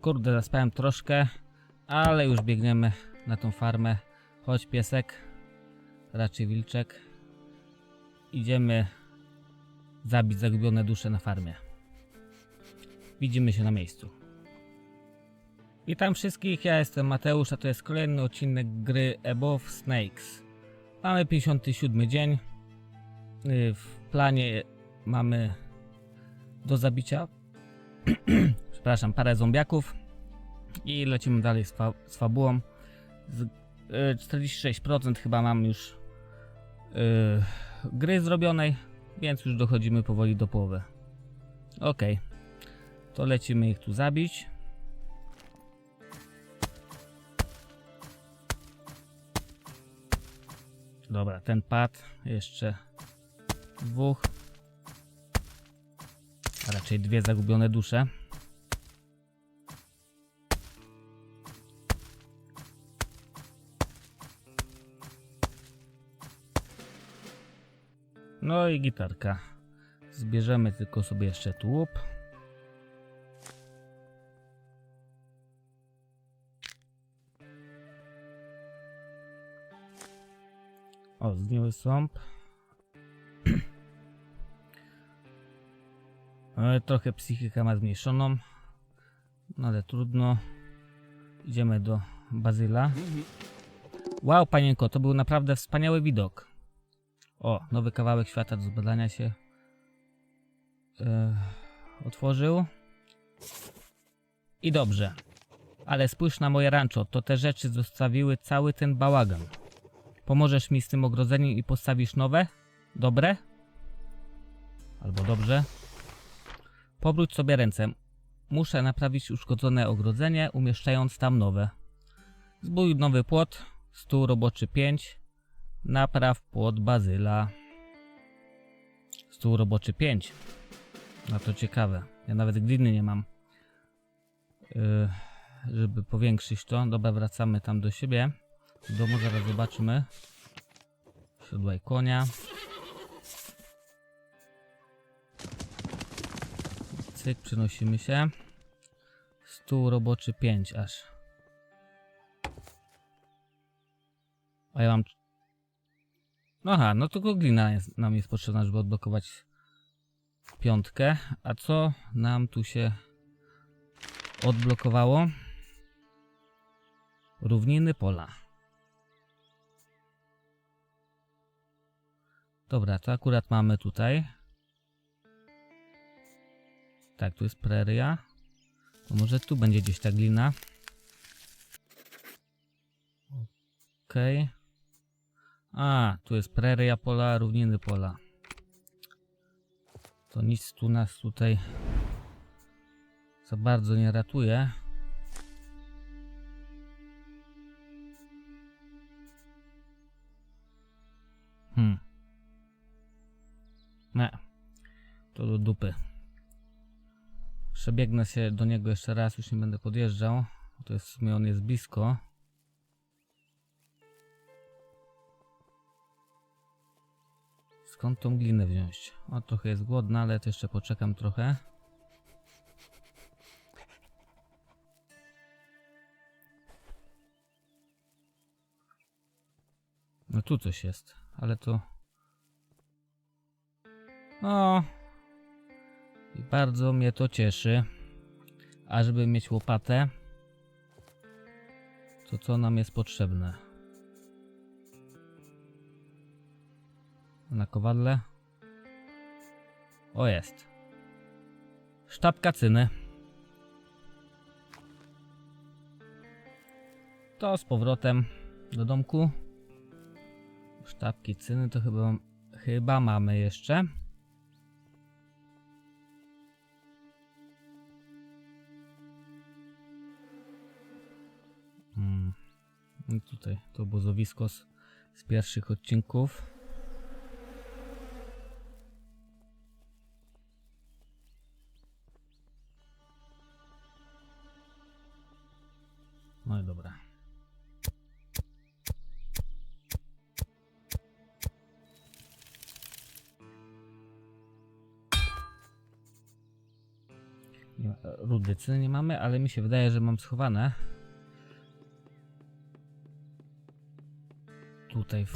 Kurde, zaspałem troszkę, ale już biegniemy na tą farmę. Chodź piesek, raczej wilczek. Idziemy zabić zagubione dusze na farmie. Widzimy się na miejscu. Witam wszystkich, ja jestem Mateusz, a to jest kolejny odcinek gry Above Snakes. Mamy 57 dzień. Y, W planie mamy do zabicia przepraszam, parę zombiaków i lecimy dalej z, fa z fabułą. Z, y, 46% chyba mam już y, gry zrobionej, więc już dochodzimy powoli do połowy. Ok, to lecimy ich tu zabić. Dobra, ten pad, jeszcze dwóch, a raczej dwie zagubione dusze. No i gitarka. Zbierzemy tylko sobie jeszcze tłup. O, zgniły sąb. Ale trochę psychika ma zmniejszoną. No ale trudno. Idziemy do Bazyla. Wow, panienko, to był naprawdę wspaniały widok. O, nowy kawałek świata do zbadania się e, otworzył. I dobrze. Ale spójrz na moje rancho, to te rzeczy zostawiły cały ten bałagan. Pomożesz mi z tym ogrodzeniem i postawisz nowe? Dobre? Albo dobrze? Powróć sobie ręce. Muszę naprawić uszkodzone ogrodzenie, umieszczając tam nowe. Zbój nowy płot, stół roboczy 5, Napraw płot bazyla. Stół roboczy 5. No to ciekawe. Ja nawet gliny nie mam. Yy, żeby powiększyć to. Dobra, wracamy tam do siebie. W domu zaraz zobaczymy. Siodłaj konia. Cyk, przenosimy się. Stół roboczy 5 aż. A ja mam Aha, no tylko glina jest, nam jest potrzebna, żeby odblokować piątkę. A co nam tu się odblokowało? Równiny pola. Dobra, to akurat mamy tutaj. Tak, tu jest preria. To może tu będzie gdzieś ta glina. Okej. Okay. A, tu jest preria pola, równiny pola. To nic tu nas tutaj za bardzo nie ratuje. Hmm. Nie. To do dupy. Przebiegnę się do niego jeszcze raz, już nie będę podjeżdżał. To jest w sumie on jest blisko. Skąd tą glinę wziąć? O, trochę jest głodna, ale to jeszcze poczekam trochę. No tu coś jest, ale to... O! I bardzo mnie to cieszy. A żeby mieć łopatę, to co nam jest potrzebne? Na kowadle. O jest. Sztabka cyny. To z powrotem do domku. Sztabki cyny to chyba, chyba mamy jeszcze. Hmm. I tutaj to obozowisko z, z pierwszych odcinków. Nie mamy, ale mi się wydaje, że mam schowane. Tutaj w,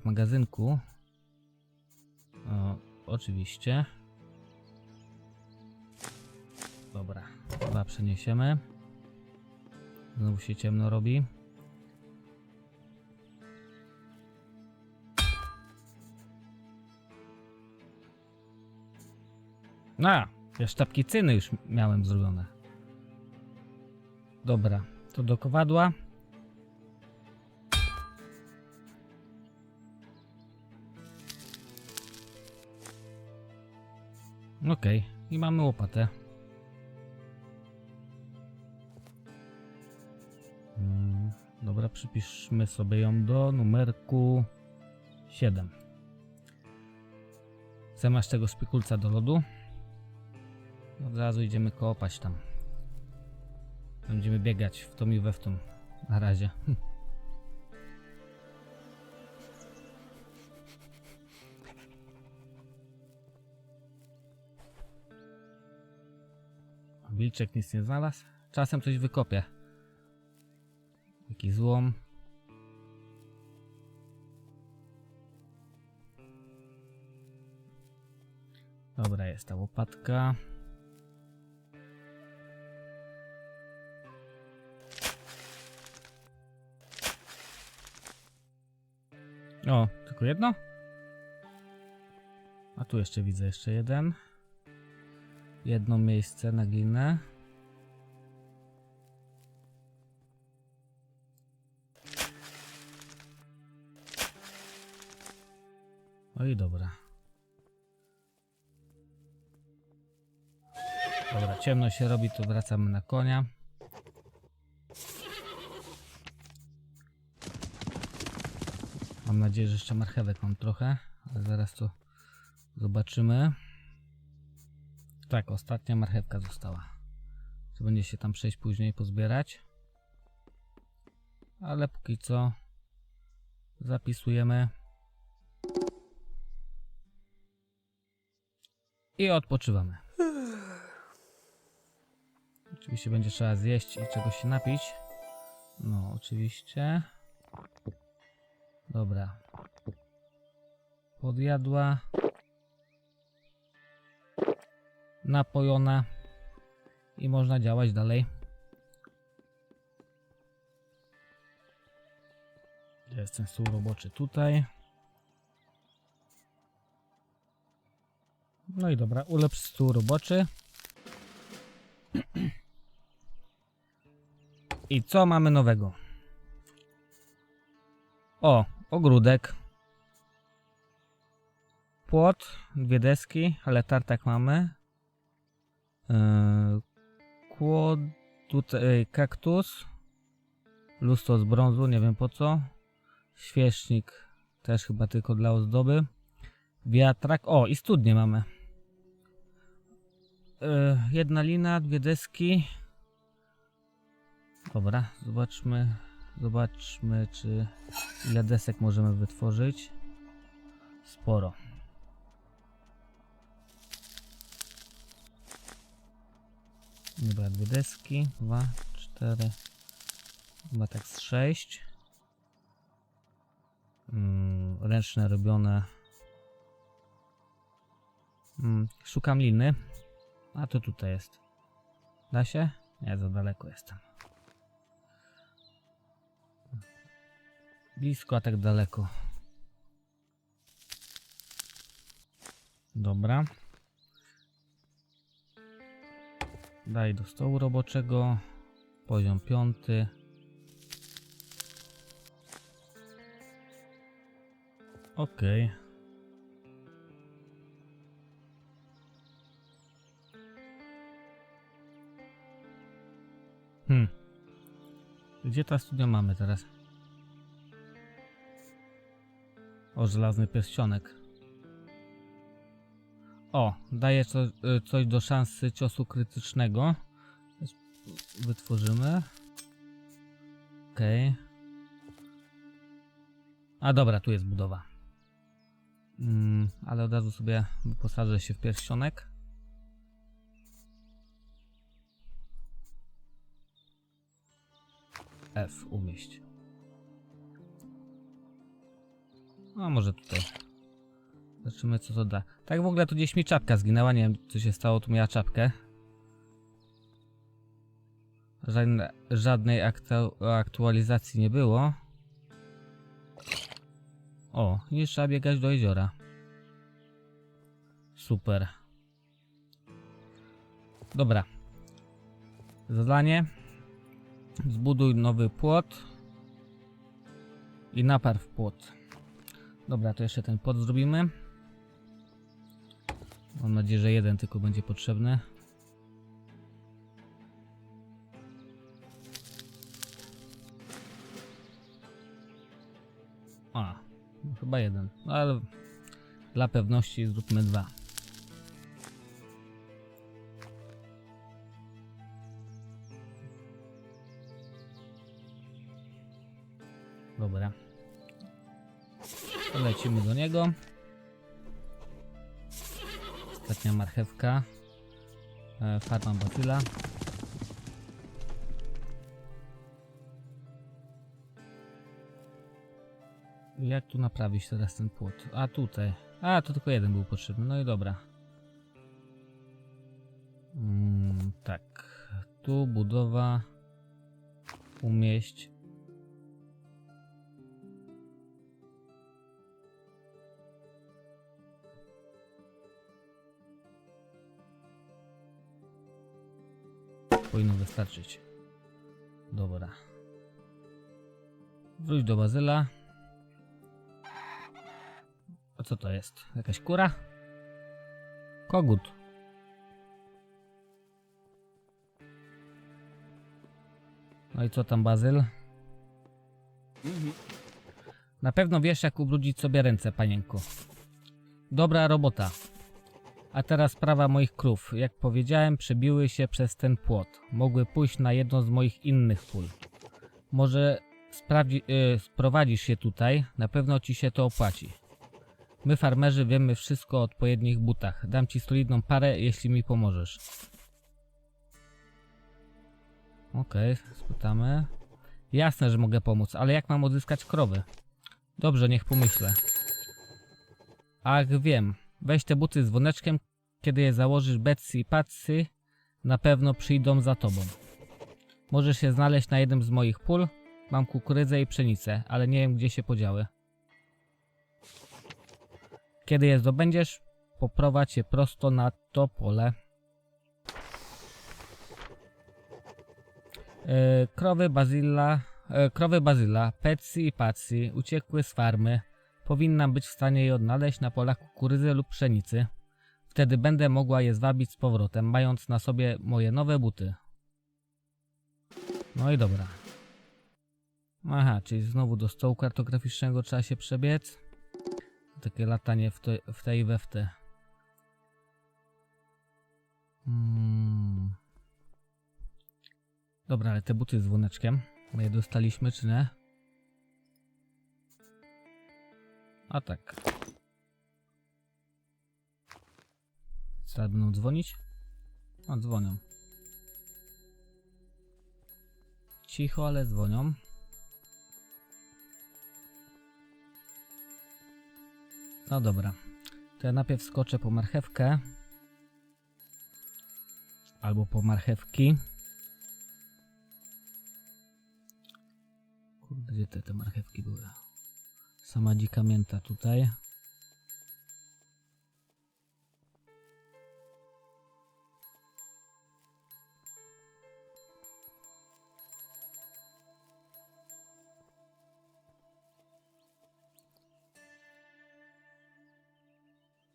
w magazynku. O, oczywiście. Dobra, chyba przeniesiemy. Znowu się ciemno robi. A, ja sztabki cyny już miałem zrobione. Dobra, to do kowadła. Okej, i mamy łopatę. Mm, Dobra, przypiszmy sobie ją do numerku 7. Zamiast tego spikulca do lodu. Od razu idziemy kopać tam. Będziemy biegać w tom i we w tom. Na razie. Wilczek nic nie znalazł. Czasem coś wykopie. Jakiś złom. Dobra, jest ta łopatka. O, tylko jedno? A tu jeszcze widzę jeszcze jeden. Jedno miejsce na glinę. No i dobra. Dobra, ciemno się robi, to wracamy na konia. Mam nadzieję, że jeszcze marchewek mam trochę, ale zaraz to zobaczymy. Tak, ostatnia marchewka została. To będzie się tam przejść później pozbierać. Ale póki co zapisujemy. I odpoczywamy. Oczywiście będzie trzeba zjeść i czegoś się napić. No, oczywiście. Dobra. Podjadła. Napojona. I można działać dalej. Jest ten stół roboczy? Tutaj. No i dobra, ulepsz stół roboczy. I co mamy nowego? O, ogródek. Płot, dwie deski, ale tartak mamy. Yy, kłod, tutaj kaktus. Lustro z brązu, nie wiem po co. Świecznik, też chyba tylko dla ozdoby. Wiatrak, o i studnie mamy. Yy, jedna lina, dwie deski. Dobra, zobaczmy. Zobaczmy, czy ile desek możemy wytworzyć. Sporo. Dobra, dwie deski. Dwa, cztery. Chyba tak z sześć. Mm, ręczne robione. Mm, szukam liny. A to tutaj jest. Da się? Nie, za daleko jestem. Blisko, a tak daleko. Dobra. Daj do stołu roboczego. Poziom piąty. Okej. Hmm. Gdzie ta studnia mamy teraz? O, żelazny pierścionek. O, daje co, y, coś do szansy ciosu krytycznego. Wytworzymy. Okej. Okay. A dobra, tu jest budowa. Mm, ale od razu sobie wyposażę się w pierścionek. F umieść. No może tutaj. Zobaczymy co to da. Tak w ogóle tu gdzieś mi czapka zginęła. Nie wiem co się stało. Tu miała czapkę. Żadne, żadnej aktu aktualizacji nie było. O, nie trzeba biegać do jeziora. Super. Dobra. Zadanie. Zbuduj nowy płot. I naparw płot. Dobra, to jeszcze ten płot zrobimy. Mam nadzieję, że jeden tylko będzie potrzebny. A, no chyba jeden. No ale dla pewności zróbmy dwa. Dobra. Lecimy do niego. Ostatnia marchewka. E, farma bazyla. Jak tu naprawić teraz ten płot? A tutaj. A, to tylko jeden był potrzebny. No i dobra. Mm, tak. Tu budowa. Umieść. Powinno wystarczyć. Dobra. Wróć do bazyla. A co to jest? Jakaś kura? Kogut. No i co tam, Bazyl? Na pewno wiesz, jak ubrudzić sobie ręce, panienko. Dobra robota. A teraz sprawa moich krów. Jak powiedziałem, przebiły się przez ten płot. Mogły pójść na jedno z moich innych pól. Może sprawdzi, y, sprowadzisz się tutaj, na pewno ci się to opłaci. My farmerzy wiemy wszystko o odpowiednich butach. Dam ci solidną parę, jeśli mi pomożesz. Okej, spytamy. Jasne, że mogę pomóc, ale jak mam odzyskać krowy? Dobrze, niech pomyślę. Ach, wiem. Weź te buty z dzwoneczkiem. Kiedy je założysz Betsy i Patsy, na pewno przyjdą za tobą. Możesz się znaleźć na jednym z moich pól. Mam kukurydzę i pszenicę, ale nie wiem gdzie się podziały. Kiedy je zdobędziesz, poprowadź je prosto na to pole. E, krowy Bazilla, e, krowy Bazyla, Petsy i Patsy uciekły z farmy. Powinnam być w stanie je odnaleźć na polach kukurydzy lub pszenicy. Wtedy będę mogła je zwabić z powrotem, mając na sobie moje nowe buty. No i dobra. Aha, czyli znowu do stołu kartograficznego trzeba się przebiec. Takie latanie w, te, w tej we w te. Mm. Dobra, ale te buty z dzwoneczkiem. My je dostaliśmy, czy nie? A tak. Teraz będą dzwonić? A, dzwonią. Cicho, ale dzwonią. No dobra. To ja najpierw skoczę po marchewkę. Albo po marchewki. Kurde, gdzie te, te marchewki były? Sama dzika mięta tutaj.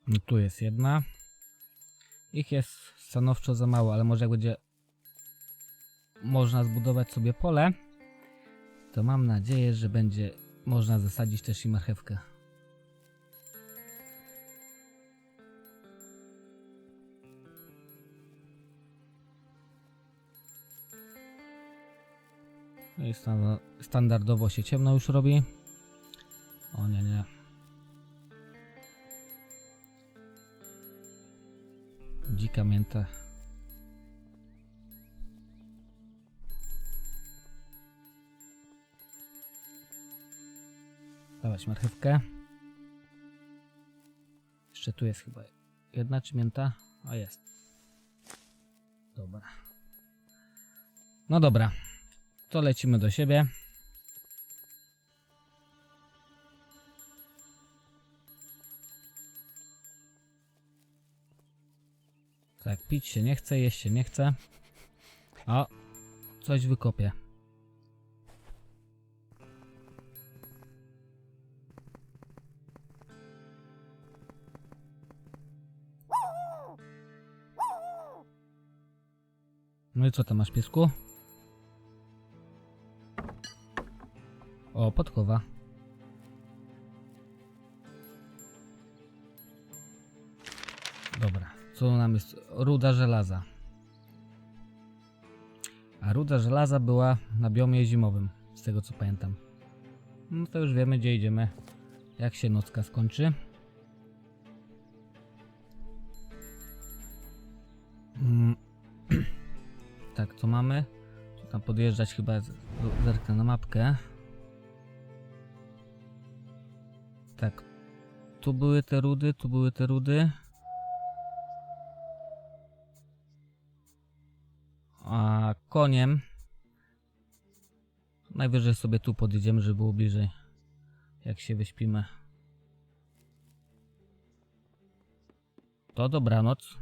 No tu jest jedna. Ich jest stanowczo za mało, ale może jak będzie można zbudować sobie pole, to mam nadzieję, że będzie można zasadzić też i marchewkę. No i stan- standardowo się ciemno już robi. O nie, nie. Dzika mięta. Dawać marchewkę. Jeszcze tu jest chyba jedna czy mięta? A jest. Dobra. No dobra. To lecimy do siebie. Tak, pić się nie chce, jeść się nie chce. O, coś wykopię. No i co tam masz, piesku? O, podkowa. Dobra, co nam jest? Ruda żelaza. A ruda żelaza była na biomie zimowym, z tego co pamiętam. No to już wiemy, gdzie idziemy, jak się nocka skończy. Tak, co mamy? Tam podjeżdżać chyba, zerknę na mapkę. Tak, tu były te rudy, tu były te rudy. A koniem najwyżej sobie tu podjedziemy, żeby było bliżej. Jak się wyśpimy. To dobranoc.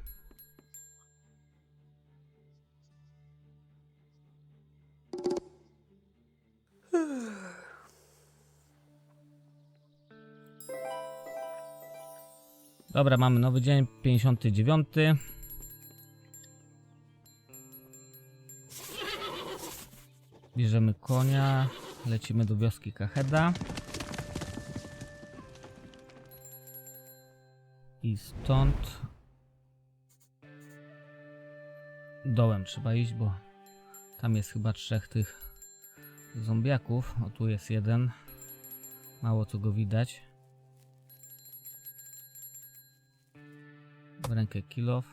Dobra, mamy nowy dzień, 59. Bierzemy konia, lecimy do wioski Kaheda. I stąd dołem trzeba iść, bo tam jest chyba trzech tych zombiaków. O, tu jest jeden. Mało co go widać. W rękę kilof.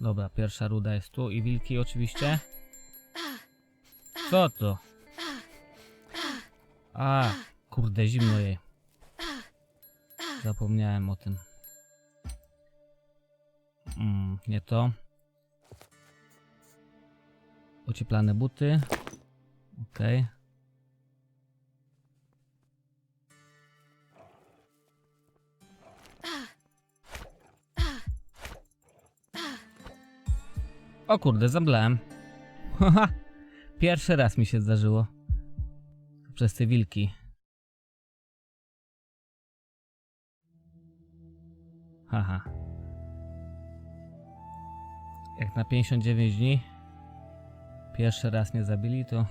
Dobra, pierwsza ruda jest tu i wilki oczywiście. Co to? A, kurde, zimno jej. Zapomniałem o tym. Mm, nie to. Ocieplane buty. Okej. O kurde, zamdlałem. Haha. Pierwszy raz mi się zdarzyło. Przez te wilki. Haha. Jak na 59 dni pierwszy raz mnie zabili, to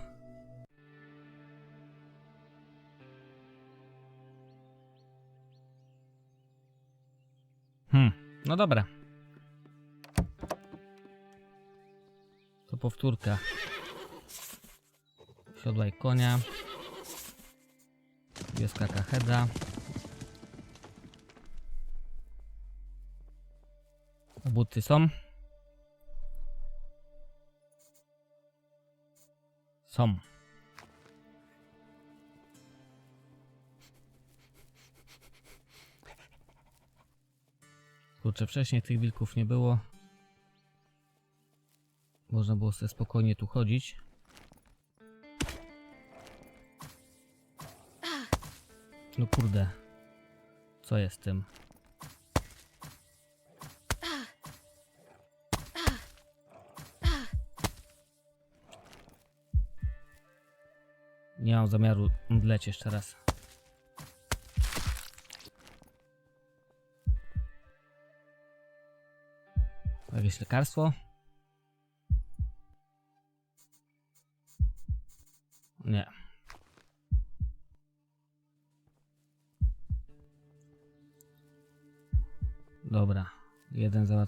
Hmm, no dobra. Powtórka. Siodłaj konia. Wioska Kaheda. Buty są. Są. Kurczę, wcześniej tych wilków nie było. Można było sobie spokojnie tu chodzić. No kurde. Co jest tym? Nie mam zamiaru mdleć jeszcze raz. Jakieś lekarstwo?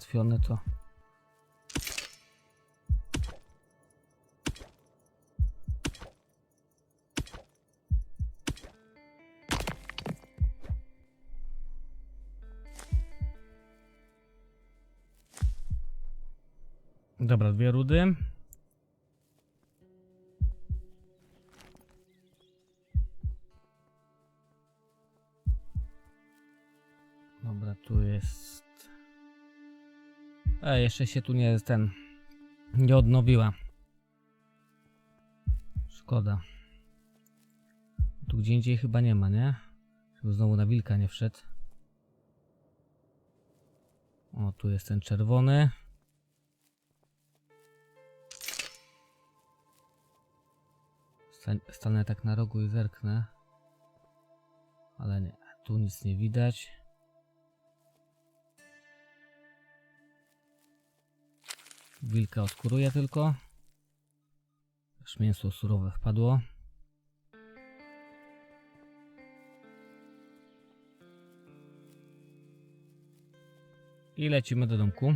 załatwione to. Dobra, dwie rudy. Dobra, tu jest E, jeszcze się tu nie ten. Nie odnowiła. Szkoda. Tu gdzie indziej chyba nie ma, nie? Żeby znowu na wilka nie wszedł. O, tu jest ten czerwony. Stanę tak na rogu i zerknę. Ale nie, tu nic nie widać. Wilka odkuruję tylko. Już mięso surowe wpadło. I lecimy do domku.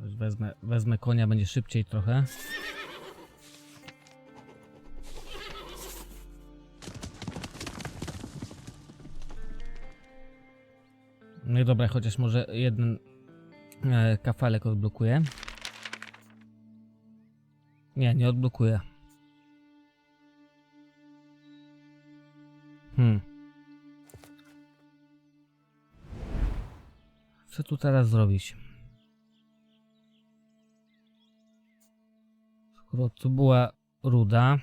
Wezmę, wezmę konia, będzie szybciej trochę. No dobra, chociaż może jeden e, kafelek odblokuję. Nie, nie odblokuję. Hmm. Co tu teraz zrobić? Skoro tu była ruda,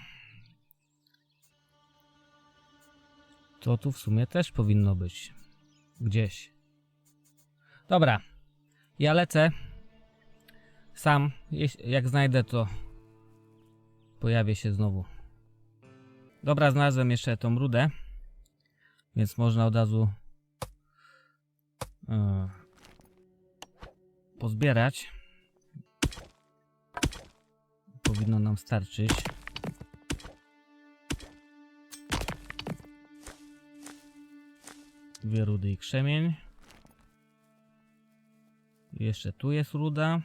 to tu w sumie też powinno być. Gdzieś. Dobra. Ja lecę. Sam. Jak znajdę, to pojawię się znowu. Dobra, znalazłem jeszcze tą rudę. Więc można od razu e, pozbierać. Powinno nam starczyć. Dwie rudy i krzemień. Jeszcze tu jest ruda.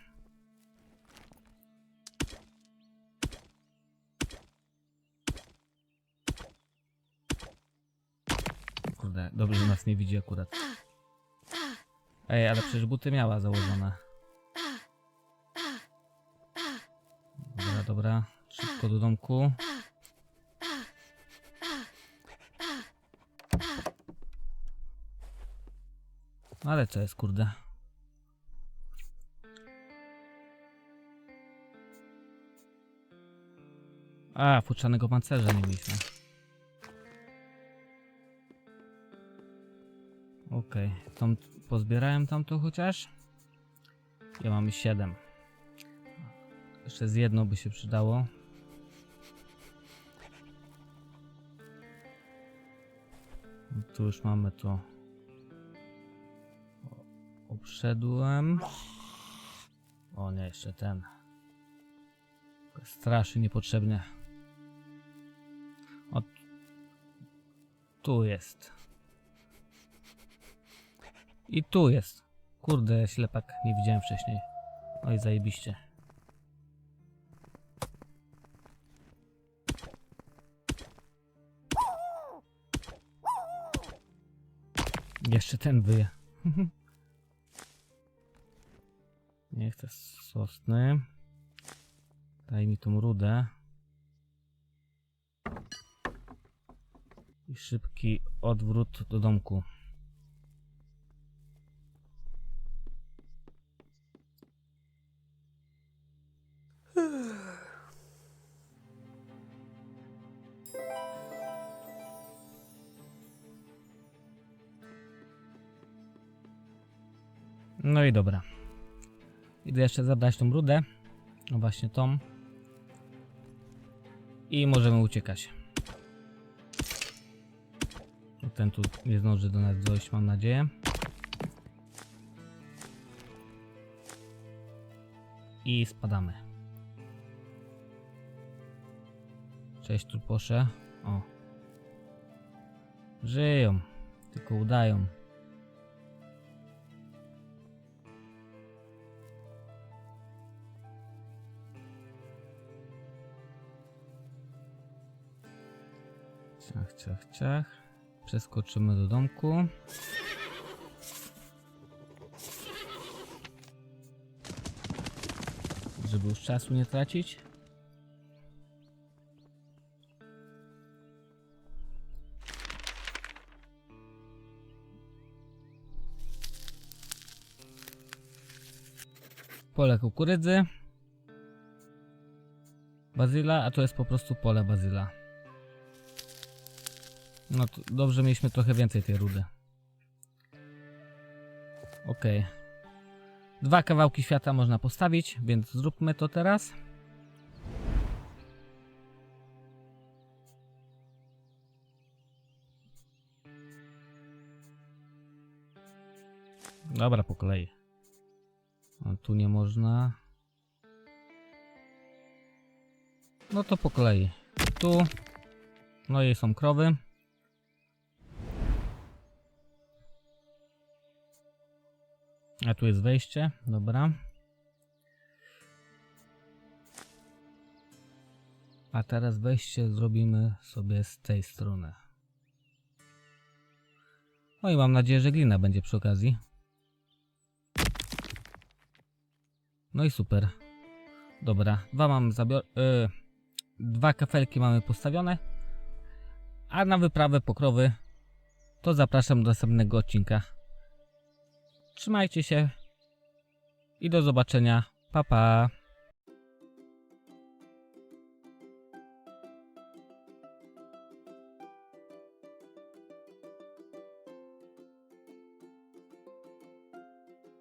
Kurde, dobrze, że nas nie widzi akurat. Ej, ale przecież buty miała założone. Dobra, dobra. Szybko do domku. Ale co jest, kurde? A, futrzanego pancerza nie mieliśmy. Okej, tą pozbierałem tamto chociaż. Ja mamy 7. Jeszcze z jedną by się przydało. Tu już mamy to. Obszedłem. O nie, jeszcze ten. Strasznie niepotrzebnie. Tu jest. I tu jest. Kurde, ślepak nie widziałem wcześniej. Oj, zajebiście. Jeszcze ten wyje. Nie chcę sosny. Daj mi tą rudę. I szybki odwrót do domku. No i dobra. Idę jeszcze zabrać tą rudę. No właśnie tą. I możemy uciekać. Ten tu nie zdąży do nas dojść, mam nadzieję. I spadamy. Cześć tu posze. O. Żyją. Tylko udają. Ciach, ciach, ciach. Przeskoczymy do domku. Żeby już czasu nie tracić. Pole kukurydzy. Bazyla, a to jest po prostu pole bazyla. No to dobrze mieliśmy trochę więcej tej rudy. Okej. Dwa kawałki świata można postawić, więc zróbmy to teraz. Dobra, po kolei. A tu nie można. No to po kolei. Tu. No i są krowy. A tu jest wejście. Dobra. A teraz wejście zrobimy sobie z tej strony. No i mam nadzieję, że glina będzie przy okazji. No i super. Dobra, dwa mam zabior... y, dwa kafelki mamy postawione. A na wyprawę pokrowy to zapraszam do następnego odcinka. Trzymajcie się i do zobaczenia. Pa pa.